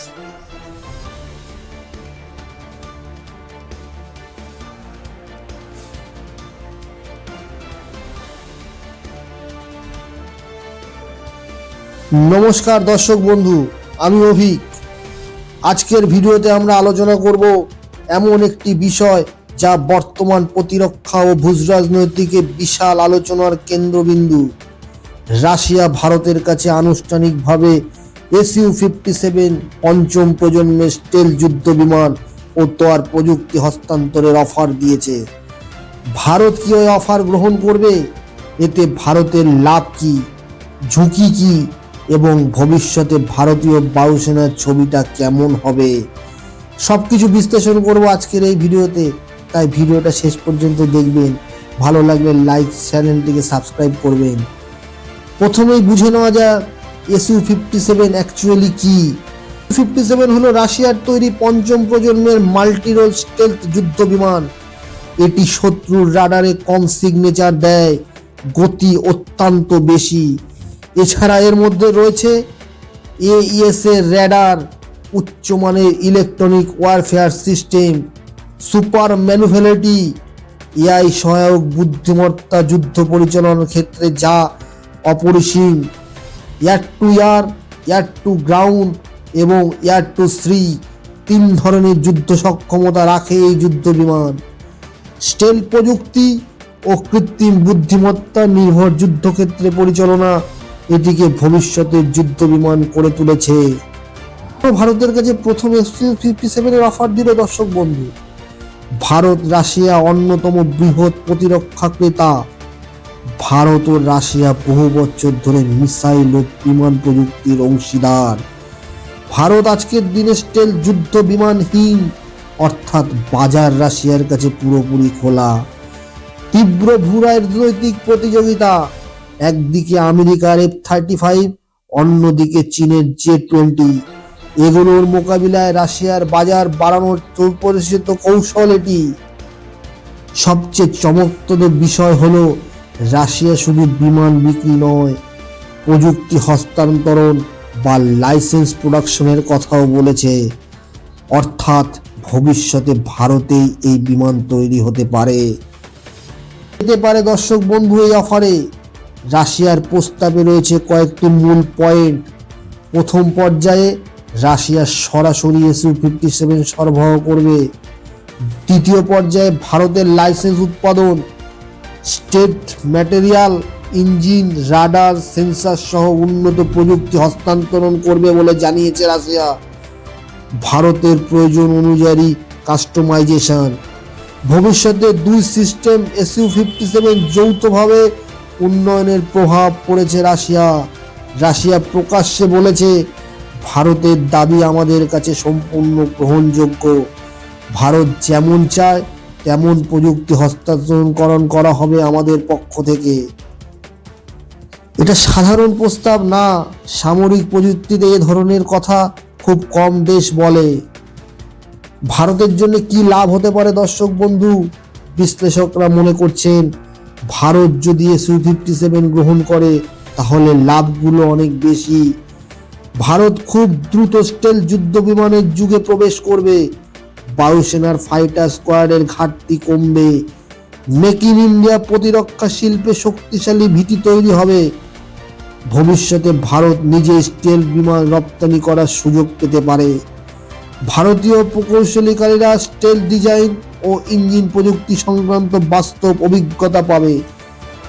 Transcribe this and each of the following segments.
নমস্কার দর্শক বন্ধু, আমি অভিক। আজকের ভিডিওতে আমরা আলোচনা করব এমন একটি বিষয় যা বর্তমান প্রতিরক্ষা ও ভূরাজনৈতিকে বিশাল আলোচনার কেন্দ্রবিন্দু। রাশিয়া ভারতের কাছে আনুষ্ঠানিকভাবে এসইউ ফিফটি সেভেন পঞ্চম প্রজন্মের স্টেল যুদ্ধ বিমান ও তোয়ার প্রযুক্তি হস্তান্তরের অফার দিয়েছে। ভারত কি ওই অফার গ্রহণ করবে? এতে ভারতের লাভ কি, ঝুঁকি কি, এবং ভবিষ্যতে ভারতীয় বায়ুসেনার ছবিটা কেমন হবে? সব কিছু বিশ্লেষণ করব আজকের এই ভিডিওতে। তাই ভিডিওটা শেষ পর্যন্ত দেখবেন। ভালো লাগলে লাইক চ্যানেলটিকে সাবস্ক্রাইব করবেন। প্রথমেই বুঝে নেওয়া যাক এসইউ ফিফটি সেভেন অ্যাকচুয়ালি কি? ফিফটি সেভেন হলো রাশিয়ার তৈরি পঞ্চম প্রজন্মের মাল্টিরোল স্টেলথ যুদ্ধ বিমান। এটি শত্রুর রাডারে কম সিগনেচার দেয়, গতি অত্যন্ত বেশি। এছাড়া এর মধ্যে রয়েছে এইএস এর র্যাডার উচ্চমানের electronic warfare system super manoeuvrability AI সহায়ক বুদ্ধিমত্তা যুদ্ধ পরিচালনার ক্ষেত্রে যা অপরিসীম। Air to air air to ground এবং এয়ার টু সি তিন ধরনের যুদ্ধ সক্ষমতা রাখে এই যুদ্ধ বিমান। স্টেল প্রযুক্তি ও কৃত্রিম বুদ্ধিমত্তা নির্ভর যুদ্ধক্ষেত্রে পরিচালনা এটিকে ভবিষ্যতের যুদ্ধ বিমান করে তুলেছে। ভারতের কাছে প্রথম ফিফটি সেভেনের অফার দিল দর্শক বন্ধু। ভারত, রাশিয়া অন্যতম বৃহৎ প্রতিরক্ষা ক্রেতা। ভারত ও রাশিয়া বহু বছর ধরে মিসাইল ও বিমান প্রযুক্তির অংশীদার। ভারত আজকের দিনে স্টেল যুদ্ধ বিমানহীন, অর্থাৎ বাজার রাশিয়ার কাছে পুরোপুরি খোলা। তীব্র ভূ রাজনৈতিক প্রতিযোগিতা, একদিকে আমেরিকার এফ থার্টি ফাইভ অন্যদিকে চীনের জে টোয়েন্টি এগুলোর মোকাবিলায় রাশিয়ার বাজার বাড়ানোর পরিচিত কৌশল এটি। সবচেয়ে চমকপ্রদ বিষয় হলো রাশিয়া শুধু বিমান বিক্রি নয় প্রযুক্তি হস্তান্তরণ বা লাইসেন্স প্রোডাকশনের কথাও বলেছে। অর্থাৎ ভবিষ্যতে ভারতেই এই বিমান তৈরি হতে পারে। হতে পারে দর্শক বন্ধু, এই অফারে রাশিয়ার প্রস্তাবে রয়েছে কয়েকটি মূল পয়েন্ট। প্রথম পর্যায়ে রাশিয়া সরাসরি এসু ফিফটি সেভেন সরবরাহ করবে। দ্বিতীয় পর্যায়ে ভারতের লাইসেন্স উৎপাদন stealth material, engine, radar, sensor সহ উন্নত প্রযুক্তি হস্তান্তরণ করবে বলে জানিয়েছে রাশিয়া। ভারতের প্রয়োজন অনুযায়ী কাস্টমাইজেশন। ভবিষ্যতে দুই সিস্টেম এসইউ ফিফটি সেভেন যৌথভাবে উন্নয়নের প্রভাব পড়েছে রাশিয়া। রাশিয়া প্রকাশ্যে বলেছে, ভারতের দাবি আমাদের কাছে সম্পূর্ণ গ্রহণযোগ্য। ভারত যেমন চায় তেমন প্রযুক্তি হস্তান্তরণ করা হবে আমাদের পক্ষ থেকে। এটা সাধারণ প্রস্তাব না, সামরিক প্রযুক্তিতে এ ধরনের কথা খুব কম দেশ বলে। ভারতের জন্য কি লাভ হতে পারে দর্শক বন্ধু? বিশ্লেষকরা মনে করছেন, ভারত যদি এসইউ ফিফটি সেভেন গ্রহণ করে, তাহলে লাভগুলো অনেক বেশি। ভারত খুব দ্রুত স্টেল যুদ্ধ বিমানের যুগে প্রবেশ করবে। বায়ুসেনার ফাইটার স্কোয়াডের ঘাটতি কমবে। মেক ইন ইন্ডিয়া প্রতিরক্ষা শিল্পে শক্তিশালী ভীতি তৈরি হবে। ভবিষ্যতে ভারত নিজে স্টেল বিমান রপ্তানি করার সুযোগ পেতে পারে। ভারতীয় প্রকৌশলীকারীরা স্টেল ডিজাইন ও ইঞ্জিন প্রযুক্তি সংক্রান্ত বাস্তব অভিজ্ঞতা পাবে।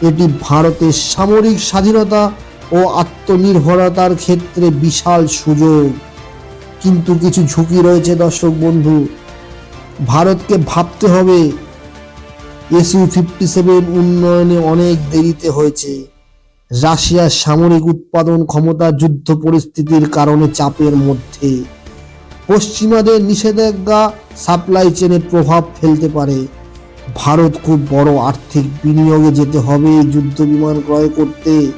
এটি ভারতের সামরিক স্বাধীনতা ও আত্মনির্ভরতার ক্ষেত্রে বিশাল সুযোগ। কিন্তু কিছু ঝুঁকি রয়েছে দর্শক বন্ধু। ভারতকে ভাবতে হবে। এসইউ ফিফটি সেভেন উন্নয়নে অনেক দেরিতে হয়েছে। রাশিয়ার সামরিক উৎপাদন ক্ষমতা যুদ্ধ পরিস্থিতির কারণে চাপের মধ্যে। পশ্চিমাদের নিষেধাজ্ঞা সাপ্লাই চেনে প্রভাব ফেলতে পারে। ভারত খুব বড় আর্থিক বিনিয়োগে যেতে হবে যুদ্ধ বিমান ক্রয় করতে।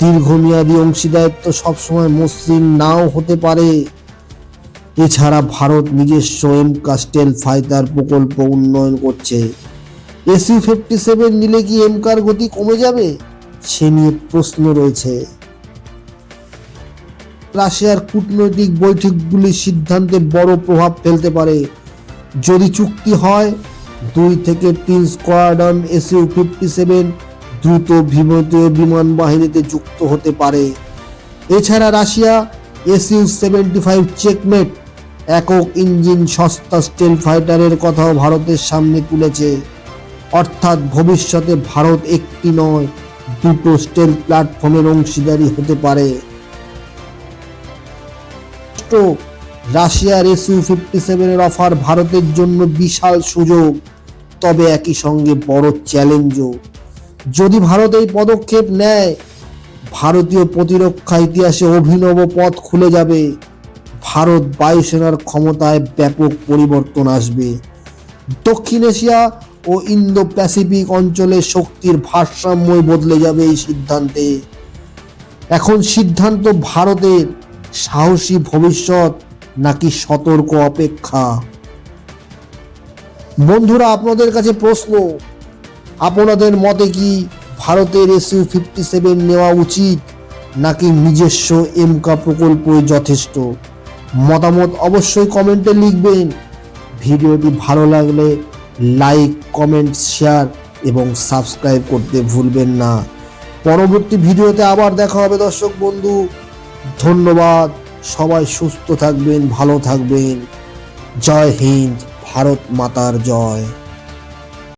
দীর্ঘমেয়াদী অংশীদারিত্ব সবসময় মসৃণ নাও হতে পারে। এছাড়া ভারত নিজস্ব এম কাস্টেল ফাইটার প্রকল্প উন্নয়ন করছে। এসইউ ফিফটি সেভেন নিলে কি এমকার গতি কমে যাবে? সে নিয়ে প্রশ্ন রয়েছে। রাশিয়ার কূটনৈতিক বৈঠকগুলির সিদ্ধান্তে বড় প্রভাব ফেলতে পারে। যদি চুক্তি হয়, দুই থেকে তিন স্কোয়াডন এসইউ ফিফটি সেভেন দ্রুত বিমতীয় বিমান বাহিনীতে যুক্ত হতে পারে। এছাড়া Russia SU seventy five checkmate একক ইঞ্জিন সস্তা স্টেল ফাইটারের কথাও ভারতের সামনে তুলেছে। অর্থাৎ ভবিষ্যতে ভারত একটি নয়, দুটো স্টেল প্ল্যাটফর্মের অংশীদারি হতে পারে। রাশিয়ার এসইউ ফিফটি সেভেনের অফার ভারতের জন্য বিশাল সুযোগ, তবে একই সঙ্গে বড় চ্যালেঞ্জও। যদি ভারত এই পদক্ষেপ নেয়, ভারতীয় প্রতিরক্ষা ইতিহাসে অভিনব পথ খুলে যাবে। ভারত বায়ুসেনার ক্ষমতায় ব্যাপক পরিবর্তন আসবে। দক্ষিণ এশিয়া ও ইন্দো প্যাসিফিক অঞ্চলে শক্তির ভারসাম্যই বদলে যাবে এই সিদ্ধান্তে। এখন সিদ্ধান্ত ভারতের সাহসী ভবিষ্যৎ নাকি সতর্ক অপেক্ষা? বন্ধুরা, আপনাদের কাছে প্রশ্ন, আপনাদের মতে কি ভারতের এসইউ ফিফটি সেভেন নেওয়া উচিত নাকি নিজস্ব এমকা প্রকল্পই যথেষ্ট? মতামত অবশ্যই কমেন্টে লিখবেন। ভিডিওটি ভালো লাগলে লাইক, কমেন্ট, শেয়ার এবং সাবস্ক্রাইব করতে ভুলবেন না। পরবর্তী ভিডিওতে আবার দেখা হবে দর্শক বন্ধু। ধন্যবাদ। সবাই সুস্থ থাকবেন, ভালো থাকবেন। জয় হিন্দ, ভারত মাতার জয়।